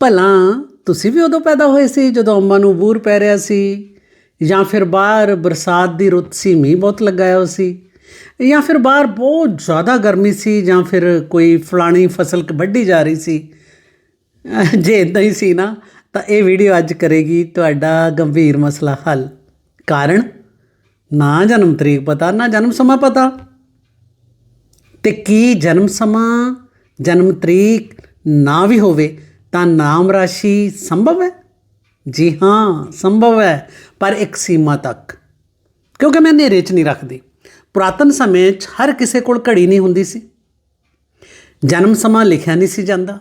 ਭਲਾ, ਤੁਸੀਂ ਵੀ ਉਦੋਂ ਪੈਦਾ ਹੋਏ ਸੀ ਜਦੋਂ ਅੰਮਾ ਨੂੰ ਬੂਰ ਪੈ ਰਿਹਾ ਸੀ? ਜਾਂ ਫਿਰ ਬਾਹਰ ਬਰਸਾਤ ਦੀ ਰੁੱਤ ਸੀ, ਮੀਂਹ ਬਹੁਤ ਲੱਗਾ ਸੀ? ਜਾਂ ਫਿਰ ਬਾਹਰ ਬਹੁਤ ਜ਼ਿਆਦਾ ਗਰਮੀ ਸੀ, ਜਾਂ ਫਿਰ ਕੋਈ ਫਲਾਣੀ ਫਸਲ ਕ- ਵੱਢੀ ਜਾ ਰਹੀ ਸੀ? ਜੇ ਇਦਾਂ ਹੀ ਸੀ ਨਾ, ਤਾਂ ਇਹ ਵੀਡੀਓ ਅੱਜ ਕਰੇਗੀ ਤੁਹਾਡਾ ਗੰਭੀਰ ਮਸਲਾ ਹੱਲ। ਕਾਰਨ? ਨਾ ਜਨਮ ਤਰੀਕ ਪਤਾ, ਨਾ ਜਨਮ ਸਮਾਂ ਪਤਾ। ਤੇ ਕੀ ਜਨਮ ਸਮਾਂ, ਜਨਮ ਤਰੀਕ ਨਾ ਵੀ ਹੋਵੇ ਤਾਂ ਨਾਮ ਰਾਸ਼ੀ ਸੰਭਵ ਹੈ? ਜੀ ਹਾਂ, ਸੰਭਵ ਹੈ, ਪਰ ਇੱਕ ਸੀਮਾ ਤੱਕ। ਕਿਉਂਕਿ ਮੈਂ ਹਨੇਰੇ 'ਚ ਨਹੀਂ ਰੱਖਦੀ। ਪੁਰਾਤਨ ਸਮੇਂ 'ਚ ਹਰ ਕਿਸੇ ਕੋਲ ਘੜੀ ਨਹੀਂ ਹੁੰਦੀ ਸੀ। ਜਨਮ ਸਮਾਂ ਲਿਖਿਆ ਨਹੀਂ ਸੀ ਜਾਂਦਾ।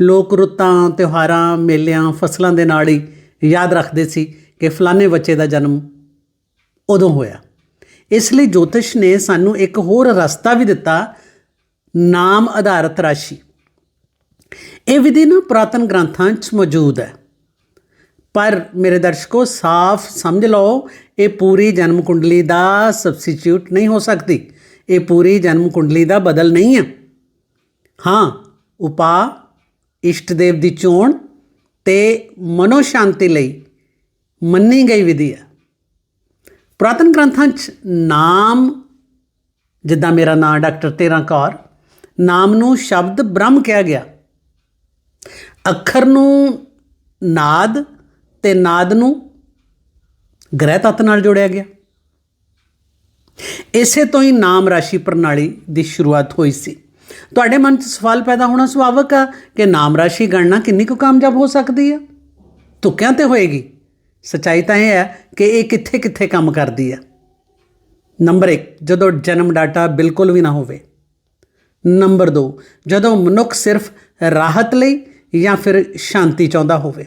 ਲੋਕ ਰੁੱਤਾਂ, ਤਿਉਹਾਰਾਂ, ਮੇਲਿਆਂ, ਫਸਲਾਂ ਦੇ ਨਾਲ ਹੀ ਯਾਦ ਰੱਖਦੇ ਸੀ ਕਿ ਫਲਾਣੇ ਬੱਚੇ ਦਾ ਜਨਮ ਉਦੋਂ ਹੋਇਆ। ਇਸ ਲਈ ਜੋਤਿਸ਼ ਨੇ ਸਾਨੂੰ ਇੱਕ ਹੋਰ ਰਸਤਾ ਵੀ ਦਿੱਤਾ, ਨਾਮ ਆਧਾਰਿਤ ਰਾਸ਼ੀ। ਇਹ ਵਿਧੀ ਨਾ ਪੁਰਾਤਨ ਗ੍ਰੰਥਾਂ 'ਚ ਮੌਜੂਦ ਹੈ। ਪਰ ਮੇਰੇ ਦਰਸ਼ਕੋ, ਸਾਫ਼ ਸਮਝ ਲਓ, ਇਹ ਪੂਰੀ ਜਨਮ ਕੁੰਡਲੀ ਦਾ ਸਬਸਟੀਟਿਊਟ ਨਹੀਂ ਹੋ ਸਕਦੀ। ਇਹ ਪੂਰੀ ਜਨਮ ਕੁੰਡਲੀ ਦਾ ਬਦਲ ਨਹੀਂ ਹੈ। ਹਾਂ ਉਪਾਅ ਇਸ਼ਟ ਦੇਵ ਦੀ ਚੋਣ ਤੇ ਮਨੋ ਸ਼ਾਂਤੀ ਲਈ ਮੰਨੀ ਗਈ ਵਿਧੀ ਹੈ। ਪੁਰਾਤਨ ਗ੍ਰੰਥਾਂ 'ਚ ਨਾਮ, ਜਿੱਦਾਂ ਮੇਰਾ ਨਾਮ ਡਾਕਟਰ ਤੇਰਾ ਕੌਰ, ਨਾਮ ਨੂੰ ਸ਼ਬਦ ਬ੍ਰਹਮ ਕਿਹਾ ਗਿਆ। ਅੱਖਰ ਨੂੰ ਨਾਦ ਤੇ ਨਾਦ ਨੂੰ ਗ੍ਰਹਿ ਤੱਤ ਨਾਲ ਜੋੜਿਆ ਗਿਆ। ਇਸੇ ਤੋਂ ਹੀ ਨਾਮ ਰਾਸ਼ੀ ਪ੍ਰਣਾਲੀ ਦੀ ਸ਼ੁਰੂਆਤ ਹੋਈ ਸੀ। ਤੁਹਾਡੇ ਮਨ 'ਚ ਸਵਾਲ ਪੈਦਾ ਹੋਣਾ ਸੁਭਾਵਕ ਆ ਕਿ ਨਾਮ ਰਾਸ਼ੀ ਗਣਨਾ ਕਿੰਨੀ ਕੁ ਕਾਮਯਾਬ ਹੋ ਸਕਦੀ ਆ? ਤੁੱਕਿਆਂ ਤੇ ਹੋਏਗੀ। ਸਚਾਈ ਤਾਂ ਇਹ ਹੈ ਕਿ ਇਹ ਕਿੱਥੇ ਕਿੱਥੇ ਕੰਮ ਕਰਦੀ ਹੈ ਨੰਬਰ 1 ਜਦੋਂ ਜਨਮ ਡਾਟਾ ਬਿਲਕੁਲ ਵੀ ਨਾ ਹੋਵੇ। ਨੰਬਰ 2 ਜਦੋਂ ਮਨੁੱਖ ਸਿਰਫ ਰਾਹਤ ਲਈ ਜਾਂ ਫਿਰ ਸ਼ਾਂਤੀ ਚਾਹੁੰਦਾ ਹੋਵੇ।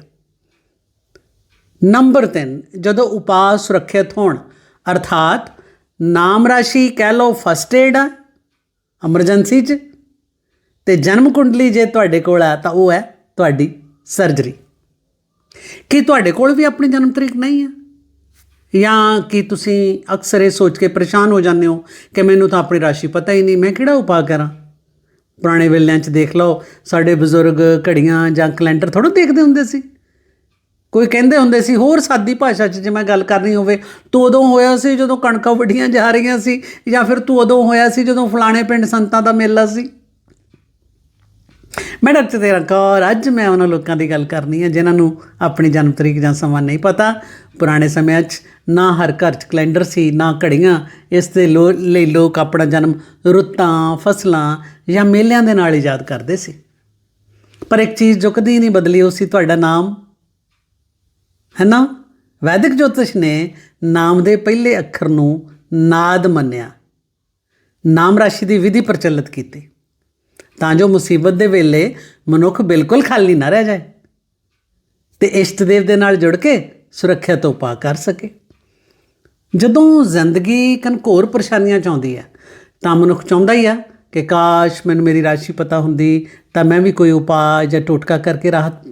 ਨੰਬਰ 3 ਜਦੋਂ ਉਪਾਅ ਸੁਰੱਖਿਅਤ ਹੋਣ, ਅਰਥਾਤ ਨਾਮ ਰਾਸ਼ੀ ਕਹਿ ਲਓ ਫਸਟ ਏਡ ਆ ਐਮਰਜੈਂਸੀ 'ਚ, ਤੇ ਜਨਮ ਕੁੰਡਲੀ ਜੇ ਤੁਹਾਡੇ ਕੋਲ ਆ, ਤਾਂ ਉਹ ਹੈ ਤੁਹਾਡੀ ਸਰਜਰੀ ਕੀ ਤੁਹਾਡੇ ਕੋਲ ਵੀ ਆਪਣੀ ਜਨਮ ਤਰੀਕ ਨਹੀਂ ਹੈ ਜਾਂ ਕਿ ਤੁਸੀਂ ਅਕਸਰ ਇਹ ਸੋਚ ਕੇ ਪਰੇਸ਼ਾਨ ਹੋ ਜਾਂਦੇ ਹੋ ਕਿ ਮੈਨੂੰ ਤਾਂ ਆਪਣੀ ਰਾਸ਼ੀ ਪਤਾ ਹੀ ਨਹੀਂ, ਮੈਂ ਕਿਹੜਾ ਉਪਾਅ ਕਰਾਂ? ਪੁਰਾਣੇ ਵੇਲਿਆਂ 'ਚ ਦੇਖ ਲਓ, ਸਾਡੇ ਬਜ਼ੁਰਗ ਘੜੀਆਂ ਜਾਂ ਕੈਲੰਡਰ ਥੋੜ੍ਹਾ ਦੇਖਦੇ ਹੁੰਦੇ ਸੀ। ਕੋਈ ਕਹਿੰਦੇ ਹੁੰਦੇ ਸੀ, ਹੋਰ ਸਾਦੀ ਭਾਸ਼ਾ 'ਚ ਜੇ ਮੈਂ ਗੱਲ ਕਰਨੀ ਹੋਵੇ, ਤੂੰ ਉਦੋਂ ਹੋਇਆ ਸੀ ਜਦੋਂ ਕਣਕਾਂ ਵੱਢੀਆਂ ਜਾ ਰਹੀਆਂ ਸੀ ਜਾਂ ਫਿਰ ਤੂੰ ਉਦੋਂ ਹੋਇਆ ਸੀ ਜਦੋਂ ਫਲਾਣੇ ਪਿੰਡ ਸੰਤਾਂ ਦਾ ਮੇਲਾ ਸੀ? ਮੈਂ ਡਾਕਟਰ ਤੇਰਾ ਕੌਰ ਅੱਜ ਮੈਂ ਉਹਨਾਂ ਲੋਕਾਂ ਦੀ ਗੱਲ ਕਰਨੀ ਹੈ ਜਿਨ੍ਹਾਂ ਨੂੰ ਆਪਣੀ ਜਨਮ ਤਰੀਕ ਜਾਂ ਸਮਾਂ ਨਹੀਂ ਪਤਾ। ਪੁਰਾਣੇ ਸਮਿਆਂ 'ਚ ਨਾ ਹਰ ਘਰ 'ਚ ਕੈਲੰਡਰ ਸੀ, ਨਾ ਘੜੀਆਂ। ਇਸ ਦੇ ਲੋ- ਲਈ ਲੋਕ ਆਪਣਾ ਜਨਮ ਰੁੱਤਾਂ, ਫਸਲਾਂ ਜਾਂ ਮੇਲਿਆਂ ਦੇ ਨਾਲ ਹੀ ਯਾਦ ਕਰਦੇ ਸੀ। ਪਰ ਇੱਕ ਚੀਜ਼ ਜੋ ਕਦੀ ਨਹੀਂ ਬਦਲੀ, ਉਹ ਸੀ ਤੁਹਾਡਾ ਨਾਮ। ਹੈ ਨਾ? ਵੈਦਿਕ ਜੋਤਿਸ਼ ਨੇ ਨਾਮ ਦੇ ਪਹਿਲੇ ਅੱਖਰ ਨੂੰ ਨਾਦ ਮੰਨਿਆ। ਨਾਮ ਰਾਸ਼ੀ ਦੀ ਵਿਧੀ ਪ੍ਰਚਲਿਤ ਕੀਤੀ। ਤਾਂ ਜੋ ਮੁਸੀਬਤ ਦੇ ਵੇਲੇ ਮਨੁੱਖ ਬਿਲਕੁਲ ਖਾਲੀ ਨਾ ਰਹਿ ਜਾਏ ਤੇ ਇਸ਼ਟ ਦੇਵ ਦੇ ਨਾਲ ਜੁੜ ਕੇ ਸੁਰੱਖਿਆ ਤੋਂ ਪਾ ਕਰ ਸਕੇ। ਜਦੋਂ ਜ਼ਿੰਦਗੀ ਕਨਘੋਰ ਪਰੇਸ਼ਾਨੀਆਂ ਚ ਆਉਂਦੀ ਹੈ, ਤਾਂ ਮਨੁੱਖ ਚਾਹੁੰਦਾ ਹੀ ਆ ਕਿ ਕਾਸ਼ ਮੈਨੂੰ ਮੇਰੀ ਰਾਸ਼ੀ ਪਤਾ ਹੁੰਦੀ, ਤਾਂ ਮੈਂ ਵੀ ਕੋਈ ਉਪਾਅ ਜਾਂ ਟੋਟਕਾ ਕਰਕੇ ਰਾਹਤ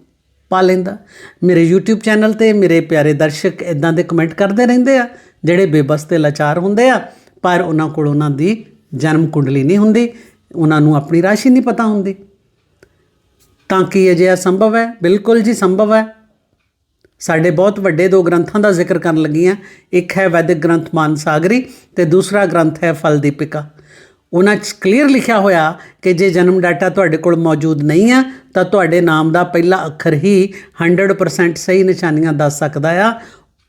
ਪਾ ਲੈਂਦਾ। ਮੇਰੇ YouTube ਚੈਨਲ ਤੇ ਮੇਰੇ ਪਿਆਰੇ ਦਰਸ਼ਕ ਇਦਾਂ ਦੇ ਕਮੈਂਟ ਕਰਦੇ ਰਹਿੰਦੇ ਆ, ਜਿਹੜੇ ਬੇਬਸ ਤੇ ਲਾਚਾਰ ਹੁੰਦੇ ਆ, ਪਰ ਉਹਨਾਂ ਕੋਲ ਉਹਨਾਂ ਦੀ ਜਨਮ ਕੁੰਡਲੀ ਨਹੀਂ ਹੁੰਦੀ। ਉਹਨਾਂ ਨੂੰ ਆਪਣੀ ਰਾਸ਼ੀ ਨਹੀਂ ਪਤਾ ਹੁੰਦੀ। ਤਾਂ ਕੀ ਅਜਿਹਾ ਸੰਭਵ ਹੈ? ਬਿਲਕੁਲ ਜੀ ਸੰਭਵ ਹੈ। ਸਾਡੇ ਬਹੁਤ ਵੱਡੇ ਦੋ ਗ੍ਰੰਥਾਂ ਦਾ ਜ਼ਿਕਰ ਕਰਨ ਲੱਗੀ ਹਾਂ ਇੱਕ ਹੈ ਵੈਦਿਕ ਗ੍ਰੰਥ ਮਾਨਸਾਗਰੀ ਤੇ ਦੂਸਰਾ ਗ੍ਰੰਥ ਹੈ ਫਲਦੀਪਿਕਾ। ਉਹਨਾਂ 'ਚ ਕਲੀਅਰ ਲਿਖਿਆ ਹੋਇਆ ਕਿ ਜੇ ਜਨਮ ਡਾਟਾ ਤੁਹਾਡੇ ਕੋਲ ਮੌਜੂਦ ਨਹੀਂ ਹੈ, ਤਾਂ ਤੁਹਾਡੇ ਨਾਮ ਦਾ ਪਹਿਲਾ ਅੱਖਰ ਹੀ 100% ਸਹੀ ਨਿਸ਼ਾਨੀਆਂ ਦੱਸ ਸਕਦਾ ਆ।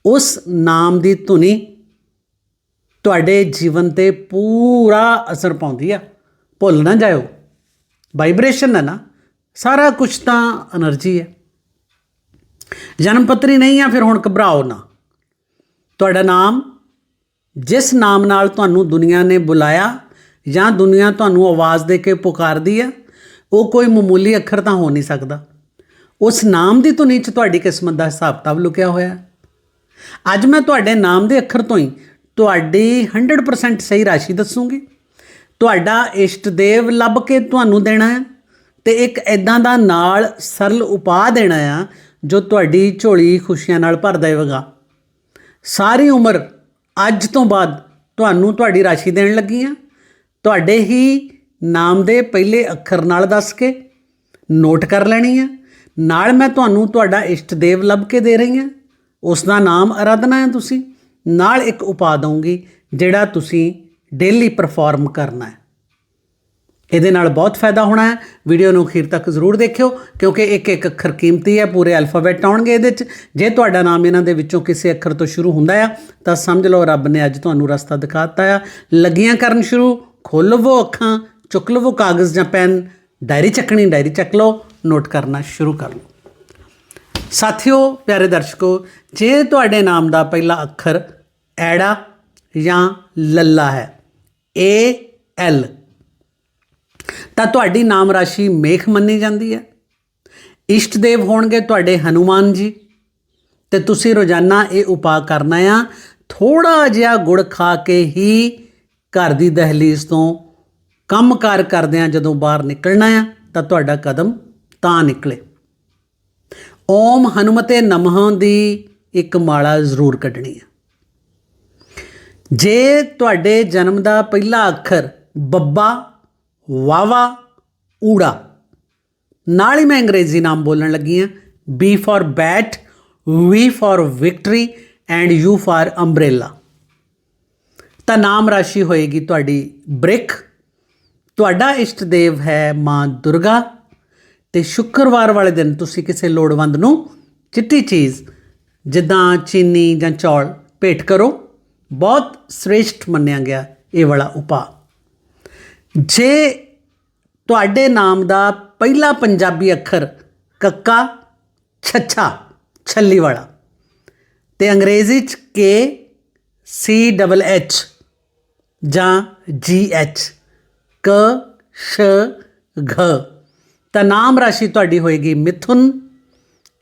ਉਸ ਨਾਮ ਦੀ ਧੁਨੀ ਤੁਹਾਡੇ ਜੀਵਨ ਤੇ ਪੂਰਾ ਅਸਰ ਪਾਉਂਦੀ ਆ। ਭੁੱਲ ਨਾ ਜਾਇਓ। ਵਾਈਬ੍ਰੇਸ਼ਨ ਹੈ ਨਾ, ਸਾਰਾ ਕੁਝ ਤਾਂ એનર્ਜੀ ਹੈ। ਜਨਮ ਪੱਤਰੀ ਨਹੀਂ ਆ, ਫਿਰ ਹੁਣ ਘਬਰਾਓ ਨਾ। ਤੁਹਾਡਾ ਨਾਮ, ਜਿਸ ਨਾਮ ਨਾਲ ਤੁਹਾਨੂੰ ਦੁਨੀਆ ਨੇ ਬੁਲਾਇਆ ਜਾਂ ਦੁਨੀਆ ਤੁਹਾਨੂੰ ਆਵਾਜ਼ ਦੇ ਕੇ ਪੁਕਾਰਦੀ ਹੈ, ਉਹ ਕੋਈ ਮਾਮੂਲੀ ਅੱਖਰ ਤਾਂ ਹੋ ਨਹੀਂ ਸਕਦਾ। ਉਸ ਨਾਮ ਦੀ ਧੁਨੀ 'ਚ ਤੁਹਾਡੀ ਕਿਸਮਤ ਦਾ ਹਿਸਾਬ ਕਿਤਾਬ ਲੁਕਿਆ ਹੋਇਆ ਅੱਜ ਮੈਂ ਤੁਹਾਡੇ ਨਾਮ ਦੇ ਅੱਖਰ ਤੋਂ ਹੀ ਤੁਹਾਡੀ 100% ਸਹੀ ਰਾਸ਼ੀ ਦੱਸੂਗੀ। ਤੁਹਾਡਾ ਇਸ਼ਟ ਦੇਵ ਲੱਭ ਕੇ ਤੁਹਾਨੂੰ ਦੇਣਾ ਹੈ ਤੇ ਇੱਕ ਐਦਾਂ ਦਾ ਨਾਲ ਸਰਲ ਉਪਾਅ ਦੇਣਾ ਆ ਜੋ ਤੁਹਾਡੀ ਝੋਲੀ ਖੁਸ਼ੀਆਂ ਨਾਲ ਭਰ ਦੇਵੇਗਾ। ਸਾਰੀ ਉਮਰ ਅੱਜ ਤੋਂ ਬਾਅਦ ਤੁਹਾਨੂੰ ਤੁਹਾਡੀ ਰਾਸ਼ੀ ਦੇਣ ਲੱਗੀ ਆ। ਤੁਹਾਡੇ ਹੀ ਨਾਮ ਦੇ ਪਹਿਲੇ ਅੱਖਰ ਨਾਲ ਦੱਸ ਕੇ ਨੋਟ ਕਰ ਲੈਣੀ ਆ। ਨਾਲ ਮੈਂ ਤੁਹਾਨੂੰ ਤੁਹਾਡਾ ਇਸ਼ਟ ਦੇਵ ਲੱਭ ਕੇ ਦੇ ਰਹੀ ਹਾਂ ਉਸ ਦਾ ਨਾਮ ਅਰਾਧਨਾ ਹੈ ਤੁਸੀਂ। ਨਾਲ ਇੱਕ ਉਪਾਅ ਦਊਂਗੀ, ਜਿਹੜਾ ਤੁਸੀਂ ਡੇਲੀ ਪਰਫਾਰਮ ਕਰਨਾ ਹੈ। ਇਹਦੇ ਨਾਲ ਬਹੁਤ ਫਾਇਦਾ ਹੋਣਾ ਹੈ। ਵੀਡੀਓ ਨੂੰ ਅਖੀਰ ਤੱਕ ਜ਼ਰੂਰ ਦੇਖਿਓ, ਕਿਉਂਕਿ ਇੱਕ ਇੱਕ ਅੱਖਰ ਕੀਮਤੀ ਹੈ, ਪੂਰੇ ਅਲਫਾਬੈਟ ਆਉਣਗੇ ਇਹਦੇ ਵਿੱਚ ਜੇ ਤੁਹਾਡਾ ਨਾਮ ਇਹਨਾਂ ਦੇ ਵਿੱਚੋਂ ਕਿਸੇ ਅੱਖਰ ਤੋਂ ਸ਼ੁਰੂ ਹੁੰਦਾ ਆ, ਤਾਂ ਸਮਝ ਲਓ ਰੱਬ ਨੇ ਅੱਜ ਤੁਹਾਨੂੰ ਰਸਤਾ ਦਿਖਾਤਾ ਆ। ਲੱਗੀਆਂ ਕਰਨ ਸ਼ੁਰੂ, ਖੋਲ ਲਵੋ ਅੱਖਾਂ, ਚੁੱਕ ਲਵੋ ਕਾਗਜ਼ ਜਾਂ ਪੈਨ, ਡਾਇਰੀ ਚੱਕਣੀ, ਡਾਇਰੀ ਚੱਕ ਲਓ, ਨੋਟ ਕਰਨਾ ਸ਼ੁਰੂ ਕਰ ਲਓ। ਸਾਥਿਓ, ਪਿਆਰੇ ਦਰਸ਼ਕੋ, ਜੇ ਤੁਹਾਡੇ ਨਾਮ ਦਾ ਪਹਿਲਾ ਅੱਖਰ ਐੜਾ ਜਾਂ ਲੱਲਾ ਹੈ ਏ ਐਲ ਤਾਂ ਤੁਹਾਡੀ ਨਾਮ ਰਾਸ਼ੀ ਮੇਖ ਮੰਨੀ ਜਾਂਦੀ ਹੈ। ਇਸ਼ਟ ਦੇਵ ਹੋਣਗੇ ਤੁਹਾਡੇ ਹਨੂਮਾਨ ਜੀ। ਤੇ ਤੁਸੀਂ ਰੋਜ਼ਾਨਾ ਇਹ ਉਪਾਅ ਕਰਨਾ ਆ। ਥੋੜਾ ਜਿਹਾ ਗੁੜ ਖਾ ਕੇ ਹੀ ਘਰ ਦੀ ਦਹਲੀਜ਼ ਤੋਂ ਕੰਮਕਾਰ ਕਰਦਿਆਂ ਜਦੋਂ ਬਾਹਰ ਨਿਕਲਣਾ ਆ, ਤਾਂ ਤੁਹਾਡਾ ਕਦਮ ਤਾਂ ਨਿਕਲੇ। ਓਮ ਹਨੂਮਤੇ ਨਮਹ ਦੀ ਇੱਕ ਮਾਲਾ ਜ਼ਰੂਰ ਕੱਢਣੀ ਹੈ ਜੇ ਤੁਹਾਡੇ ਜਨਮ ਦਾ ਪਹਿਲਾ ਅੱਖਰ ਬੱਬਾ, ਵਾਵਾ, ਊੜਾ। ਨਾਲ ਹੀ ਮੈਂ ਅੰਗਰੇਜ਼ੀ ਨਾਮ ਬੋਲਣ ਲੱਗੀ ਆ B for bat V for victory and U for umbrella ਤਾਂ ਨਾਮ ਰਾਸ਼ੀ ਹੋਏਗੀ ਤੁਹਾਡੀ ਬ੍ਰਿਕ ਤੁਹਾਡਾ ਇਸ਼ਟ ਦੇਵ ਹੈ ਮਾਂ ਦੁਰਗਾ। ਤੇ ਸ਼ੁੱਕਰਵਾਰ ਵਾਲੇ ਦਿਨ ਤੁਸੀਂ ਕਿਸੇ ਲੋੜਵੰਦ ਨੂੰ ਚਿੱਟੀ ਚੀਜ਼, ਜਿੱਦਾਂ ਚੀਨੀ ਜਾਂ ਚੌਲ, ਭੇਟ ਕਰੋ। ਬਹੁਤ ਸ੍ਰੇਸ਼ਟ ਮੰਨਿਆ ਗਿਆ ਇਹ ਵਾਲਾ ਉਪਾਅ। ਜੇ ਤੁਹਾਡੇ ਨਾਮ ਦਾ ਪਹਿਲਾ ਪੰਜਾਬੀ ਅੱਖਰ ਕੱਕਾ, ਛੱਛਾ, ਛੱਲੀ ਵਾਲਾ ਤੇ ਅੰਗਰੇਜ਼ੀ ਚ ਕੇ ਸੀ ਡਬਲ ਐਚ ਜਾਂ ਜੀ ਐਚ ਕ, ਸ਼, ਘ, ਤਾਂ ਨਾਮ ਰਾਸ਼ੀ ਤੁਹਾਡੀ ਹੋਏਗੀ ਮਿਥੁਨ,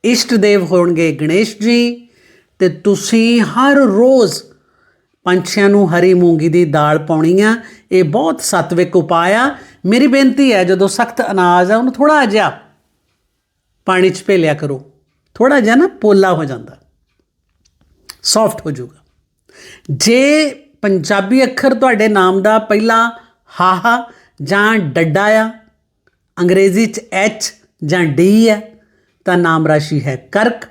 ਇਸ਼ਟ ਦੇਵ ਹੋਣਗੇ ਗਣੇਸ਼ ਜੀ ਤੇ ਤੁਸੀਂ ਹਰ ਰੋਜ਼ ਪੰਛੀਆਂ ਨੂੰ ਹਰੀ ਮੂੰਗੀ ਦੀ ਦਾਲ ਪਾਉਣੀ ਆ। ਇਹ ਬਹੁਤ ਸਤਵਿਕ ਉਪਾਅ ਆ। ਮੇਰੀ ਬੇਨਤੀ ਹੈ, ਜਦੋਂ ਸਖਤ ਅਨਾਜ ਆ, ਉਹਨੂੰ ਥੋੜਾ ਜਿਹਾ ਪਾਣੀ ਚ ਭੇਲਿਆ ਕਰੋ। ਥੋੜਾ ਜਿਹਾ ਨਾ ਪੋਲਾ ਹੋ ਜਾਂਦਾ। ਸੌਫਟ ਹੋ ਜਾਊਗਾ। ਜੇ ਪੰਜਾਬੀ ਅੱਖਰ ਤੁਹਾਡੇ ਨਾਮ ਦਾ ਪਹਿਲਾ ਹਾਹਾ ਜਾਂ ਡੱਡਾ ਆ, ਅੰਗਰੇਜ਼ੀ ਚ ਐਚ ਜਾਂ ਡੀ ਹੈ ਤਾਂ ਨਾਮ ਰਾਸ਼ੀ ਹੈ ਕਰਕ।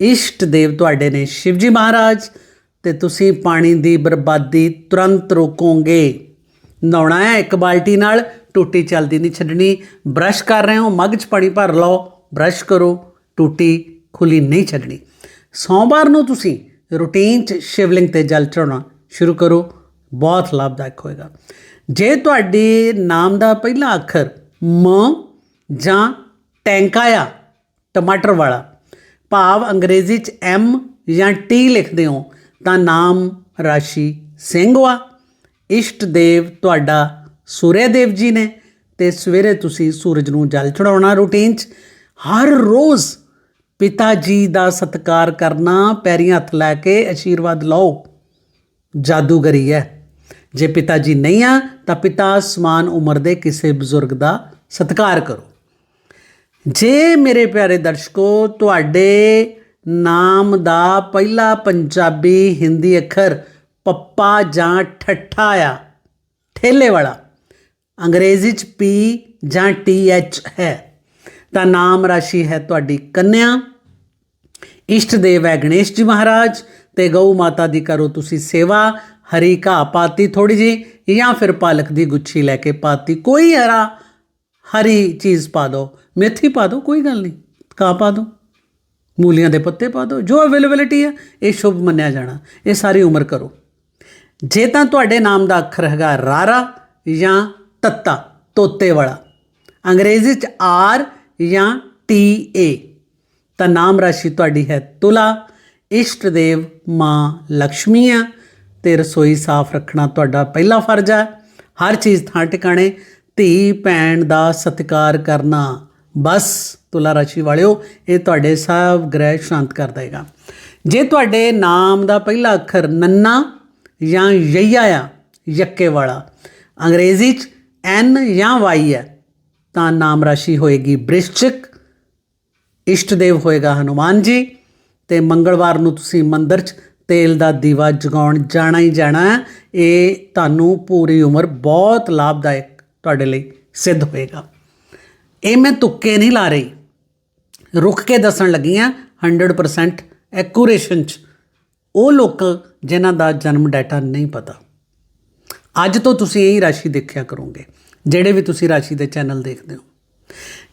ਇਸ਼ਟ ਦੇਵ ਤੁਹਾਡੇ ਨੇ ਸ਼ਿਵਜੀ ਮਹਾਰਾਜ। ਤੇ ਤੁਸੀਂ ਪਾਣੀ ਦੀ ਬਰਬਾਦੀ ਤੁਰੰਤ ਰੋਕੋਗੇ। ਨਹਾਉਣਾ ਹੈ ਇੱਕ ਬਾਲਟੀ ਨਾਲ, ਟੂਟੀ ਚੱਲਦੀ ਨਹੀਂ ਛੱਡਣੀ। ਬ੍ਰਸ਼ ਕਰ ਰਹੇ ਹੋ, ਮੱਗ 'ਚ ਪਾਣੀ ਭਰ ਲਓ, ਬ੍ਰਸ਼ ਕਰੋ, ਟੂਟੀ ਖੁੱਲੀ ਨਹੀਂ ਛੱਡਣੀ। ਸੋਮਵਾਰ ਨੂੰ ਤੁਸੀਂ ਰੂਟੀਨ 'ਚ ਸ਼ਿਵਲਿੰਗ ਤੇ ਜਲ ਚੜਾਉਣਾ ਸ਼ੁਰੂ ਕਰੋ, ਬਹੁਤ ਲਾਭਦਾਇਕ ਹੋਏਗਾ। ਜੇ ਤੁਹਾਡੇ ਨਾਮ ਦਾ ਪਹਿਲਾ ਅੱਖਰ ਮ ਜਾਂ ਟੈਂਕਾ ਆ ਟਮਾਟਰ ਵਾਲਾ, ਭਾਵ ਅੰਗਰੇਜ਼ੀ ਚ ਐਮ ਜਾਂ ਟੀ ਲਿਖਦੇ ਹੋ ਤਾਂ ਨਾਮ ਰਾਸ਼ੀ ਸਿੰਘਵਾ ਇਸ਼ਟ ਦੇਵ ਤੁਹਾਡਾ ਸੂਰਯ ਦੇਵ ਜੀ ਨੇ ਤੇ ਸਵੇਰੇ ਤੁਸੀਂ ਸੂਰਜ ਨੂੰ ਜਲ ਚੜਾਉਣਾ ਰੂਟੀਨ ਚ। ਹਰ ਰੋਜ਼ ਪਿਤਾ ਜੀ ਦਾ ਸਤਿਕਾਰ ਕਰਨਾ, ਪੈਰੀਂ ਹੱਥ ਲੈ ਕੇ ਅਸ਼ੀਰਵਾਦ ਲਓ। ਜਾਦੂਗਰੀ ਹੈ। ਜੇ ਪਿਤਾ ਜੀ ਨਹੀਂ ਆ, ਤਾਂ ਪਿਤਾ ਸਮਾਨ ਉਮਰ ਦੇ ਕਿਸੇ ਬਜ਼ੁਰਗ ਦਾ ਸਤਿਕਾਰ ਕਰੋ। ਜੇ ਮੇਰੇ ਪਿਆਰੇ ਦਰਸ਼ਕੋ, ਤੁਹਾਡੇ ਨਾਮ ਦਾ ਪਹਿਲਾ ਪੰਜਾਬੀ ਹਿੰਦੀ ਅੱਖਰ ਪੱਪਾ ਜਾਂ ਠੱਠਾ ਆ। ਠੇਲੇ ਵਾਲਾ। ਅੰਗਰੇਜ਼ੀ ਚ ਪੀ ਜਾਂ ਟੀ ਐਚ ਹੈ। ਤਾਂ ਨਾਮ ਰਾਸ਼ੀ ਹੈ ਤੁਹਾਡੀ ਕੰਨਿਆ। ਇਸ਼ਟ ਦੇਵ ਹੈ ਗਣੇਸ਼ ਜੀ ਮਹਾਰਾਜ ਤੇ ਗਊ ਮਾਤਾ ਦੀ ਕਰੋ ਤੁਸੀਂ ਸੇਵਾ। ਹਰੀ ਘਾਹ ਪਾਤੀ ਥੋੜੀ ਜੀ ਜਾਂ ਫਿਰ ਪਾਲਕ ਦੀ ਗੁੱਛੀ ਲੈ ਕੇ ਪਾਤੀ। ਕੋਈ ਹਰਾ ਹਰੀ ਚੀਜ਼ ਪਾ ਦਿਓ। ਮੇਥੀ ਪਾ ਦਿਓ, ਕੋਈ ਗੱਲ ਨਹੀਂ। ਘਾਹ ਪਾ ਦਿਓ। ਮੂਲੀਆਂ ਦੇ ਪੱਤੇ ਪਾ ਦਿਓ, ਜੋ ਅਵੇਲੇਬਿਲਿਟੀ ਹੈ, ਇਹ ਸ਼ੁਭ ਮੰਨਿਆ ਜਾਣਾ। ਇਹ ਸਾਰੀ ਉਮਰ ਕਰੋ। ਜੇ ਤਾਂ ਤੁਹਾਡੇ ਨਾਮ ਦਾ ਅੱਖਰ ਹੈਗਾ ਰਾਰਾ ਜਾਂ ਤੱਤਾ, ਤੋਤੇ ਵਾਲਾ। ਅੰਗਰੇਜ਼ੀ ਚ ਆਰ ਜਾਂ ਟੀ ਏ। ਤਾਂ ਨਾਮ ਰਾਸ਼ੀ ਤੁਹਾਡੀ ਹੈ ਤੁਲਾ। ਇਸ਼ਟ ਦੇਵ ਮਾਂ ਲక్ష్ਮੀ ਆ ਤੇ ਰਸੋਈ ਸਾਫ਼ ਰੱਖਣਾ ਤੁਹਾਡਾ ਪਹਿਲਾ ਫਰਜ਼ ਹੈ ਹਰ ਚੀਜ਼ ਥਾਂ ਟਿਕਾਣੇ। ਧੀ ਭੈਣ ਦਾ ਸਤਿਕਾਰ ਕਰਨਾ। ਬਸ ਤੁਲਾ ਰਾਸ਼ੀ ਵਾਲਿਓ, ਇਹ ਤੁਹਾਡੇ ਸਭ ਗ੍ਰਹਿ ਸ਼ਾਂਤ ਕਰ ਦੇਗਾ। ਜੇ ਤੁਹਾਡੇ ਨਾਮ ਦਾ ਪਹਿਲਾ ਅੱਖਰ ਨੰਨਾ ਜਾਂ ਯਈਆ ਆ, ਯੱਕੇ ਵਾਲਾ, ਅੰਗਰੇਜ਼ੀ ਚ ਐਨ ਜਾਂ ਵਾਈ ਹੈ, ਤਾਂ ਨਾਮ ਰਾਸ਼ੀ ਹੋਏਗੀ ਬ੍ਰਿਸ਼ਚਿਕ ਇਸ਼ਟ ਦੇਵ ਹੋਏਗਾ ਹਨੂਮਾਨ ਜੀ, ਤੇ ਮੰਗਲਵਾਰ ਨੂੰ ਤੁਸੀਂ ਮੰਦਰ 'ਚ ਤੇਲ ਦਾ ਦੀਵਾ ਜਗਾਉਣ ਜਾਣਾ ਹੀ ਜਾਣਾ ਹੈ। ਇਹ ਤੁਹਾਨੂੰ ਪੂਰੀ ਉਮਰ ਬਹੁਤ ਲਾਭਦਾਇਕ ਤੁਹਾਡੇ ਲਈ ਸਿੱਧ ਹੋਏਗਾ। ਇਹ ਮੈਂ ਤੁੱਕੇ ਨਹੀਂ ਲਾ ਰਹੀ। ਰੁਕ ਕੇ ਦੱਸਣ ਲੱਗੀਆਂ 100% ਐਕੂਰੇਸ਼ਨ ਚ। ਉਹ ਲੋਕ ਜਿਨ੍ਹਾਂ ਦਾ ਜਨਮ ਡਾਟਾ ਨਹੀਂ ਪਤਾ। ਅੱਜ ਤੋਂ ਤੁਸੀਂ ਇਹ ਰਾਸ਼ੀ ਦੇਖਿਆ ਕਰੋਗੇ, ਜਿਹੜੇ ਵੀ ਤੁਸੀਂ ਰਾਸ਼ੀ ਦੇ ਚੈਨਲ ਦੇਖਦੇ ਹੋ।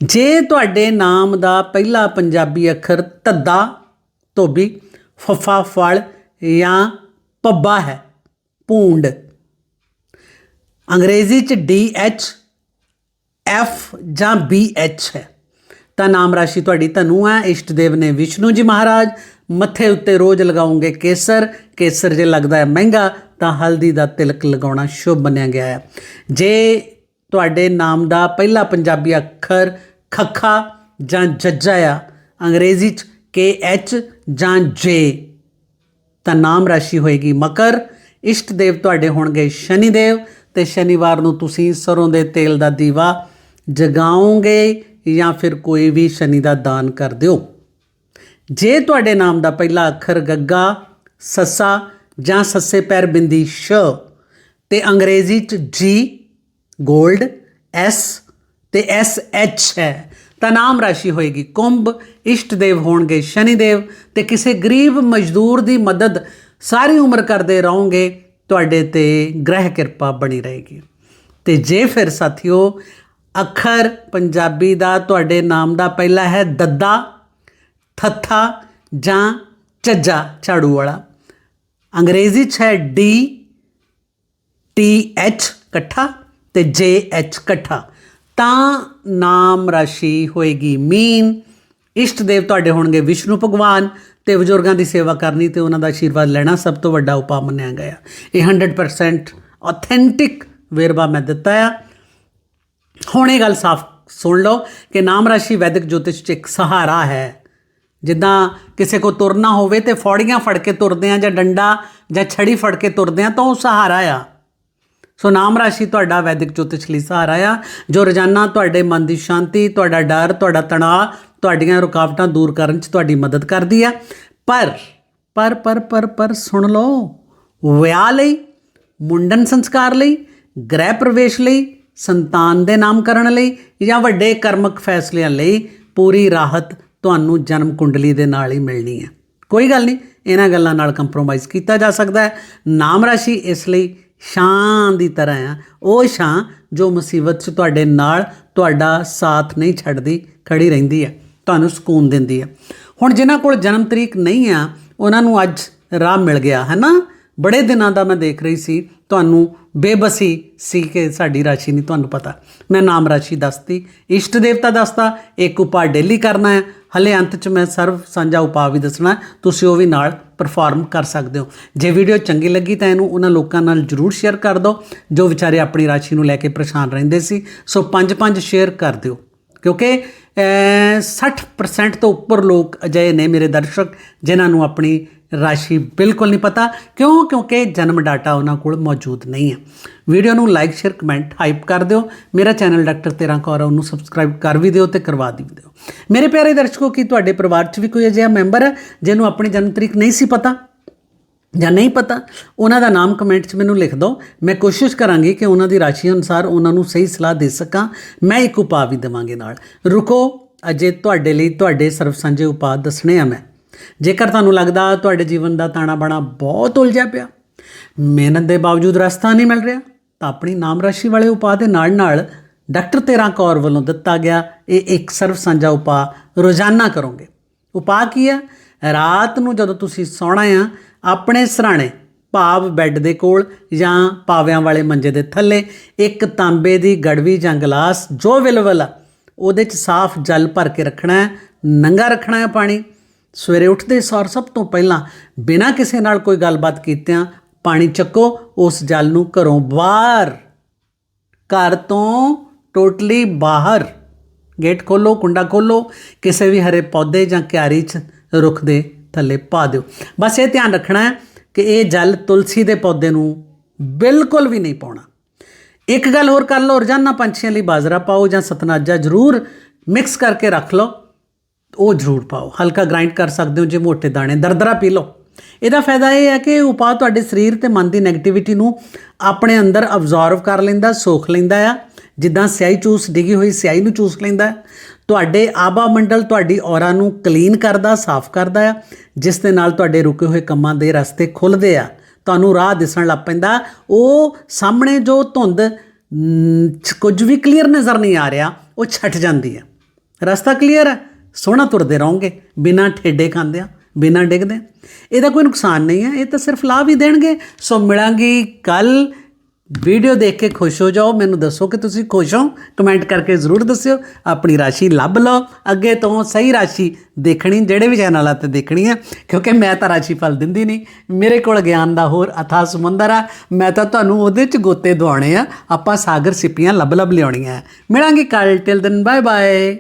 ਜੇ ਤੁਹਾਡੇ ਨਾਮ ਦਾ ਪਹਿਲਾ ਪੰਜਾਬੀ ਅੱਖਰ ਧੱਦਾ, ਧੋਬੀ, ਫਫਾ, ਫਲ ਜਾਂ ਪੱਬਾ ਹੈ ਪੂੰਡ ਅੰਗਰੇਜ਼ੀ ਚ ਡੀ ਐਚ ਐਫ ਜਾਂ ਬੀ ਐਚ ਹੈ। ਤਾਂ ਨਾਮ ਰਾਸ਼ੀ ਤੁਹਾਡੀ ਧਨੂ ਹੈ। ਇਸ਼ਟ ਦੇਵ ਨੇ ਵਿਸ਼ਨੂੰ ਜੀ ਮਹਾਰਾਜ, ਮੱਥੇ ਉੱਤੇ ਰੋਜ਼ ਲਗਾਉਂਗੇ ਕੇਸਰ। ਕੇਸਰ ਜੇ ਲੱਗਦਾ ਹੈ ਮਹਿੰਗਾ, ਤਾਂ ਹਲਦੀ ਦਾ ਤਿਲਕ ਲਗਾਉਣਾ ਸ਼ੁਭ ਮੰਨਿਆ ਗਿਆ ਹੈ। ਜੇ ਤੁਹਾਡੇ ਨਾਮ ਦਾ ਪਹਿਲਾ ਪੰਜਾਬੀ ਅੱਖਰ ਖੱਖਾ ਜਾਂ ਜੱਜਾ ਆ, ਅੰਗਰੇਜ਼ੀ ਚ ਕੇ ਐਚ ਜਾਂ ਜੇ ਤਾਂ ਨਾਮ ਰਾਸ਼ੀ ਹੋਏਗੀ ਮਕਰ। ਇਸ਼ਟ ਦੇਵ ਤੁਹਾਡੇ ਹੋਣਗੇ ਸ਼ਨੀ ਦੇਵ ਤੇ ਸ਼ਨੀਵਾਰ ਨੂੰ ਤੁਸੀਂ ਸਰੋਂ ਦੇ ਤੇਲ ਦਾ ਦੀਵਾ ਜਗਾਓਗੇ ਜਾਂ ਫਿਰ ਕੋਈ ਵੀ ਸ਼ਨੀ ਦਾ ਦਾਨ ਕਰ ਦਿਓ। ਜੇ ਤੁਹਾਡੇ ਨਾਮ ਦਾ ਪਹਿਲਾ ਅੱਖਰ ਗੱਗਾ, ਸੱਸਾ ਜਾਂ ਸੱਸੇ ਪੈਰ ਬਿੰਦੀ ਸ਼ ਤੇ ਅੰਗਰੇਜ਼ੀ ਚ ਜੀ 골ਡ ਐਸ ਤੇ ਐਸ ਐਚ ਹੈ, ਤਾਂ ਨਾਮ ਰਾਸ਼ੀ ਹੋਏਗੀ ਕੁੰਭ, ਇਸ਼ਟ ਦੇਵ ਹੋਣਗੇ ਸ਼ਨੀ ਦੇਵ ਤੇ ਕਿਸੇ ਗਰੀਬ ਮਜ਼ਦੂਰ ਦੀ ਮਦਦ ਸਾਰੀ ਉਮਰ ਕਰਦੇ ਰਹੋਗੇ, ਤੁਹਾਡੇ ਤੇ ਗ੍ਰਹਿ ਕਿਰਪਾ ਬਣੀ ਰਹੇਗੀ। ਤੇ ਜੇ ਫਿਰ ਸਾਥੀਓ ਅੱਖਰ ਪੰਜਾਬੀ ਦਾ ਤੁਹਾਡੇ ਨਾਮ ਦਾ ਪਹਿਲਾ ਹੈ ਦੱਦਾ, ਥੱਥਾ ਜਾਂ ਚੱਜਾ ਝਾੜੂ ਵਾਲਾ। ਅੰਗਰੇਜ਼ੀ ਚ ਹੈ ਡੀ, ਟੀ ਐਚ ਇਕੱਠਾ ਤੇ ਜੇ ਐਚ ਇਕੱਠਾ। ਤਾਂ ਨਾਮ ਰਾਸ਼ੀ ਹੋਏਗੀ ਮੀਨ। ਇਸ਼ਟ ਦੇਵ ਤੁਹਾਡੇ ਹੋਣਗੇ ਵਿਸ਼ਨੂੰ ਭਗਵਾਨ ਤੇ ਬਜ਼ੁਰਗਾਂ ਦੀ ਸੇਵਾ ਕਰਨੀ ਤੇ ਉਹਨਾਂ ਦਾ ਆਸ਼ੀਰਵਾਦ ਲੈਣਾ ਸਭ ਤੋਂ ਵੱਡਾ ਉਪਾਅ ਮੰਨਿਆ ਗਿਆ। ਇਹ 100% ਆਥੈਂਟਿਕ ਵੇਰਵਾ ਮੈਂ ਦਿੱਤਾ ਆ। ਹੁਣ ਇਹ ਗੱਲ ਸਾਫ਼ ਸੁਣ ਲਓ ਕਿ ਨਾਮ ਰਾਸ਼ੀ ਵੈਦਿਕ ਜੋਤਿਸ਼ ਚ ਇੱਕ ਸਹਾਰਾ ਹੈ। ਜਿੱਦਾਂ ਕਿਸੇ ਕੋ ਤੁਰਨਾ ਹੋਵੇ ਤੇ ਫੌੜੀਆਂ ਫੜ ਕੇ ਤੁਰਦੇ ਆ ਜਾਂ ਡੰਡਾ ਜਾਂ ਛੜੀ ਫੜ ਕੇ ਤੁਰਦੇ ਆ ਤਾਂ ਉਹ ਸਹਾਰਾ ਆ। ਸੋ ਨਾਮ ਰਾਸ਼ੀ ਤੁਹਾਡਾ ਵੈਦਿਕ ਜੋਤਿਸ਼ ਲਈ ਸਹਾਰਾ ਆ। ਜੋ ਰੋਜ਼ਾਨਾ ਤੁਹਾਡੇ ਮਨ ਦੀ ਸ਼ਾਂਤੀ, ਤੁਹਾਡਾ ਡਰ, ਤੁਹਾਡਾ ਤਣਾਅ, ਤੁਹਾਡੀਆਂ ਰੁਕਾਵਟਾਂ ਦੂਰ ਕਰਨ 'ਚ ਤੁਹਾਡੀ ਮਦਦ ਕਰਦੀ ਆ। ਪਰ ਪਰ ਪਰ ਪਰ ਪਰ ਸੁਣ ਲਓ। ਵਿਆਹ ਲਈ, ਮੁੰਡਨ ਸੰਸਕਾਰ ਲਈ, ਗ੍ਰਹਿ ਪ੍ਰਵੇਸ਼ ਲਈ ਸੰਤਾਨ ਦੇ ਨਾਮਕਰਨ ਲਈ ਜਾਂ ਵੱਡੇ ਕਰਮਕ ਫੈਸਲਿਆਂ ਲਈ ਪੂਰੀ ਰਾਹਤ ਤੁਹਾਨੂੰ ਜਨਮ ਕੁੰਡਲੀ ਦੇ ਨਾਲ ਹੀ ਮਿਲਣੀ ਹੈ। ਕੋਈ ਗੱਲ ਨਹੀਂ, ਇਹਨਾਂ ਗੱਲਾਂ ਨਾਲ ਕੰਪਰੋਮਾਈਜ਼ ਕੀਤਾ ਜਾ ਸਕਦਾ ਹੈ। ਨਾਮ ਰਾਸ਼ੀ ਇਸ ਲਈ ਛਾਂ ਦੀ ਤਰ੍ਹਾਂ ਆ। ਉਹ ਛਾਂ ਜੋ ਮੁਸੀਬਤ 'ਚ ਤੁਹਾਡੇ ਨਾਲ ਤੁਹਾਡਾ ਸਾਥ ਨਹੀਂ ਛੱਡਦੀ, ਖੜੀ ਰਹਿੰਦੀ ਹੈ, ਤੁਹਾਨੂੰ ਸਕੂਨ ਦਿੰਦੀ ਹੈ। ਹੁਣ ਜਿਨ੍ਹਾਂ ਕੋਲ ਜਨਮ ਤਰੀਕ ਨਹੀਂ ਆ, ਉਹਨਾਂ ਨੂੰ ਅੱਜ ਰਾਹ ਮਿਲ ਗਿਆ, ਹੈ ਨਾ? ਬੜੇ ਦਿਨਾਂ ਦਾ ਮੈਂ ਦੇਖ ਰਹੀ ਸੀ ਤੁਹਾਨੂੰ ਬੇਬਸੀ ਸੀ ਕਿ ਸਾਡੀ ਰਾਸ਼ੀ ਨਹੀਂ ਤੁਹਾਨੂੰ ਪਤਾ। ਮੈਂ ਨਾਮ ਰਾਸ਼ੀ ਦੱਸਤੀ ਇਸ਼ਟ ਦੇਵਤਾ ਦੱਸਤਾ ਇੱਕ ਉਪਾਅ ਡੇਲੀ ਕਰਨਾ ਹੈ। ਹਲੇ ਅੰਤ ਚ ਮੈਂ ਸਰਵ ਸਾਂਝਾ ਉਪਾਅ ਵੀ ਦੱਸਣਾ ਤੁਸੀਂ ਉਹ ਵੀ ਨਾਲ ਪਰਫਾਰਮ ਕਰ ਸਕਦੇ ਹੋ। ਜੇ ਵੀਡੀਓ ਚੰਗੀ ਲੱਗੀ ਤਾਂ ਇਹਨੂੰ ਉਹਨਾਂ ਲੋਕਾਂ ਨਾਲ ਜਰੂਰ ਸ਼ੇਅਰ ਕਰ ਦਿਓ ਜੋ ਵਿਚਾਰੇ ਆਪਣੀ ਰਾਸ਼ੀ ਨੂੰ ਲੈ ਕੇ ਪਰੇਸ਼ਾਨ ਰਹਿੰਦੇ ਸੀ। ਸੋ ਪੰਜ ਪੰਜ ਸ਼ੇਅਰ ਕਰ ਦਿਓ ਕਿਉਂਕਿ ਅਹ, 60% ਤੋਂ ਉੱਪਰ ਲੋਕ ਅਜਿਹੇ ਨੇ ਮੇਰੇ ਦਰਸ਼ਕ ਜਿਨ੍ਹਾਂ ਨੂੰ ਆਪਣੀ ਰਾਸ਼ੀ ਬਿਲਕੁਲ ਨਹੀਂ ਪਤਾ। ਕਿਉਂ? ਕਿਉਂਕਿ ਜਨਮ ਡਾਟਾ ਉਹਨਾਂ ਕੋਲ ਮੌਜੂਦ ਨਹੀਂ ਹੈ। ਵੀਡੀਓ ਨੂੰ ਲਾਈਕ ਸ਼ੇਅਰ ਕਮੈਂਟ ਹਾਈਪ ਕਰ ਦਿਓ। ਮੇਰਾ ਚੈਨਲ ਡਾਕਟਰ ਤੇਰਾ ਕੌਰ ਹੈ ਉਹਨੂੰ ਸਬਸਕ੍ਰਾਈਬ ਕਰ ਵੀ ਦਿਓ ਤੇ ਕਰਵਾ ਵੀ ਦਿਓ। ਮੇਰੇ ਪਿਆਰੇ ਦਰਸ਼ਕੋ, ਕੀ ਤੁਹਾਡੇ ਪਰਿਵਾਰ 'ਚ ਵੀ ਕੋਈ ਅਜਿਹਾ ਮੈਂਬਰ ਹੈ ਜਿਹਨੂੰ ਆਪਣੀ ਜਨਮ ਤਰੀਕ ਨਹੀਂ ਸੀ ਪਤਾ ਜਾਂ ਨਹੀਂ ਪਤਾ? ਉਹਨਾਂ ਦਾ ਨਾਮ ਕਮੈਂਟ 'ਚ ਮੈਨੂੰ ਲਿਖ ਦਿਓ। ਮੈਂ ਕੋਸ਼ਿਸ਼ ਕਰਾਂਗੀ ਕਿ ਉਹਨਾਂ ਦੀ ਰਾਸ਼ੀ ਅਨੁਸਾਰ ਉਹਨਾਂ ਨੂੰ ਸਹੀ ਸਲਾਹ ਦੇ ਸਕਾਂ। ਮੈਂ ਇੱਕ ਉਪਾਅ ਵੀ ਦੇਵਾਂਗੇ ਨਾਲ। ਰੁਕੋ। ਅਜੇ ਤੁਹਾਡੇ ਲਈ ਤੁਹਾਡੇ ਸਰਵ ਸਾਂਝੇ ਉਪਾਅ ਦੱਸਣੇ ਆ ਮੈਂ। ਜੇਕਰ ਤੁਹਾਨੂੰ ਲੱਗਦਾ ਤੁਹਾਡੇ ਜੀਵਨ ਦਾ ਤਾਣਾ ਬਾਣਾ ਬਹੁਤ ਉਲਝਿਆ ਪਿਆ, ਮਿਹਨਤ ਦੇ ਬਾਵਜੂਦ ਰਸਤਾ ਨਹੀਂ ਮਿਲ ਰਿਹਾ, ਤਾਂ ਆਪਣੀ ਨਾਮ ਰਾਸ਼ੀ ਵਾਲੇ ਉਪਾਅ ਦੇ ਨਾਲ ਨਾਲ ਡਾਕਟਰ ਤੇਰਾ ਕੌਰ ਵੱਲੋਂ ਦਿੱਤਾ ਗਿਆ ਇਹ ਇੱਕ ਸਰਵ ਸਾਂਝਾ ਉਪਾਅ ਰੋਜ਼ਾਨਾ ਕਰੋਗੇ। ਉਪਾਅ ਕੀ ਹੈ ਰਾਤ ਨੂੰ ਜਦੋਂ ਤੁਸੀਂ ਸੌਣਾ ਆ, ਆਪਣੇ ਸਰਾਣੇ ਭਾਵ ਬੈੱਡ ਦੇ ਕੋਲ ਜਾਂ ਪਾਵਿਆਂ ਵਾਲੇ ਮੰਜੇ ਦੇ ਥੱਲੇ, ਇੱਕ ਤਾਂਬੇ ਦੀ ਗੜਵੀ ਜਾਂ ਗਲਾਸ ਜੋ ਅਵੇਲੇਬਲ ਆ, ਉਹਦੇ 'ਚ ਸਾਫ਼ ਜਲ ਭਰ ਕੇ ਰੱਖਣਾ ਹੈ, ਨੰਗਾ ਰੱਖਣਾ ਹੈ ਪਾਣੀ। ਸਵੇਰੇ ਉੱਠਦੇ ਸਾਰ ਸਭ ਤੋਂ ਪਹਿਲਾਂ ਬਿਨਾਂ ਕਿਸੇ ਨਾਲ ਕੋਈ ਗੱਲਬਾਤ ਕੀਤਿਆਂ ਪਾਣੀ ਚੱਕੋ, ਉਸ ਜਲ ਨੂੰ ਘਰੋਂ ਬਾਹਰ, ਘਰ ਤੋਂ ਟੋਟਲੀ ਬਾਹਰ। ਗੇਟ ਖੋਲੋ, ਕੁੰਡਾ ਖੋਲੋ, ਕਿਸੇ ਵੀ ਹਰੇ ਪੌਦੇ ਜਾਂ ਕਿਆਰੀ 'ਚ ਰੁੱਖ ਦੇ ਥੱਲੇ ਪਾ ਦਿਓ। ਬਸ ਇਹ ਧਿਆਨ ਰੱਖਣਾ ਹੈ ਕਿ ਇਹ ਜਲ ਤੁਲਸੀ ਦੇ ਪੌਦੇ ਨੂੰ ਬਿਲਕੁਲ ਵੀ ਨਹੀਂ ਪਾਉਣਾ। ਇੱਕ ਗੱਲ ਹੋਰ ਕਰ ਲਓ, ਰੋਜ਼ਾਨਾ ਪੰਛੀਆਂ ਲਈ ਬਾਜਰਾ ਪਾਓ ਜਾਂ ਸਤਨਾਜਾ ਜ਼ਰੂਰ ਮਿਕਸ ਕਰਕੇ ਰੱਖ ਲਓ। ਉਹ ਜ਼ਰੂਰ ਪਾਓ। ਹਲਕਾ ਗ੍ਰਾਈਂਡ ਕਰ ਸਕਦੇ ਹੋ ਜੇ ਮੋٹے ਦਾਣੇ। ਦਰਦਰਾ ਪੀ ਲਓ। ਇਹਦਾ ਫਾਇਦਾ ਇਹ ਹੈ ਕਿ ਉਪਾਅ ਤੁਹਾਡੇ ਸਰੀਰ ਤੇ ਮਨ ਦੀ ਨੈਗੇਟਿਵਿਟੀ ਨੂੰ ਆਪਣੇ ਅੰਦਰ ਅਬਜ਼ਰਵ ਕਰ ਲੈਂਦਾ, ਸੋਖ ਲੈਂਦਾ ਆ। ਜਿੱਦਾਂ ਸਿਆਹੀ ਚੂਸ ਡਿੱਗੀ ਹੋਈ, ਸਿਆਹੀ ਨੂੰ ਚੂਸ ਲੈਂਦਾ। ਤੁਹਾਡੇ ਆਭਾ ਮੰਡਲ ਤੁਹਾਡੀ ਔਰਾ ਨੂੰ ਕਲੀਨ ਕਰਦਾ, ਸਾਫ਼ ਕਰਦਾ ਆ। ਜਿਸ ਦੇ ਨਾਲ ਤੁਹਾਡੇ ਰੁਕੇ ਹੋਏ ਕੰਮਾਂ ਦੇ ਰਸਤੇ ਖੁੱਲਦੇ ਆ। ਤੁਹਾਨੂੰ ਰਾਹ ਦਿਸਣ ਲੱਗ ਪੈਂਦਾ। ਉਹ ਸਾਹਮਣੇ ਜੋ ਧੁੰਦ ਕੁਝ ਵੀ ਕਲੀਅਰ ਨਜ਼ਰ ਨਹੀਂ ਆ ਰਿਹਾ, ਉਹ ਛੱਟ ਜਾਂਦੀ ਹੈ ਰਸਤਾ ਕਲੀਅਰ ਹੈ ਸੋਹਣਾ ਤੁਰਦੇ ਰਹੋਗੇ, ਬਿਨਾਂ ਠੇਡੇ ਖਾਂਦਿਆਂ ਬਿਨਾਂ ਡਿੱਗਦੇ ਇਹਦਾ ਕੋਈ ਨੁਕਸਾਨ ਨਹੀਂ ਹੈ, ਇਹ ਤਾਂ ਸਿਰਫ ਲਾਭ ਹੀ ਦੇਣਗੇ। ਸੋ ਮਿਲਾਂਗੀ ਕੱਲ, ਵੀਡੀਓ ਦੇਖ ਕੇ ਖੁਸ਼ ਹੋ ਜਾਓ। ਮੈਨੂੰ ਦੱਸੋ ਕਿ ਤੁਸੀਂ ਖੁਸ਼ ਹੋ? ਕਮੈਂਟ ਕਰਕੇ ਜ਼ਰੂਰ ਦੱਸਿਓ। ਆਪਣੀ ਰਾਸ਼ੀ ਲੱਭ ਲਓ। ਅੱਗੇ ਤੋਂ ਸਹੀ ਰਾਸ਼ੀ ਦੇਖਣੀ, ਜਿਹੜੇ ਵੀ ਚੈਨਲਾਂ ਤੇ ਦੇਖਣੀ ਹੈ, ਕਿਉਂਕਿ ਮੈਂ ਤਾਂ ਰਾਸ਼ੀ ਫਲ ਦਿੰਦੀ ਨਹੀਂ। ਮੇਰੇ ਕੋਲ ਗਿਆਨ ਦਾ ਹੋਰ ਅਥਾ ਸਮੁੰਦਰ ਆ। ਮੈਂ ਤਾਂ ਤੁਹਾਨੂੰ ਉਹਦੇ ਚ ਗੋਤੇ ਦਵਾਉਣੇ ਆ। ਆਪਾਂ ਸਾਗਰ ਸਿੱਪੀਆਂ ਲੱਭ ਲੱਭ ਲਿਆਉਣੀਆਂ। ਮਿਲਾਂਗੇ ਕੱਲ। ਟਿਲ ਦਿਨ ਬਾਏ ਬਾਏ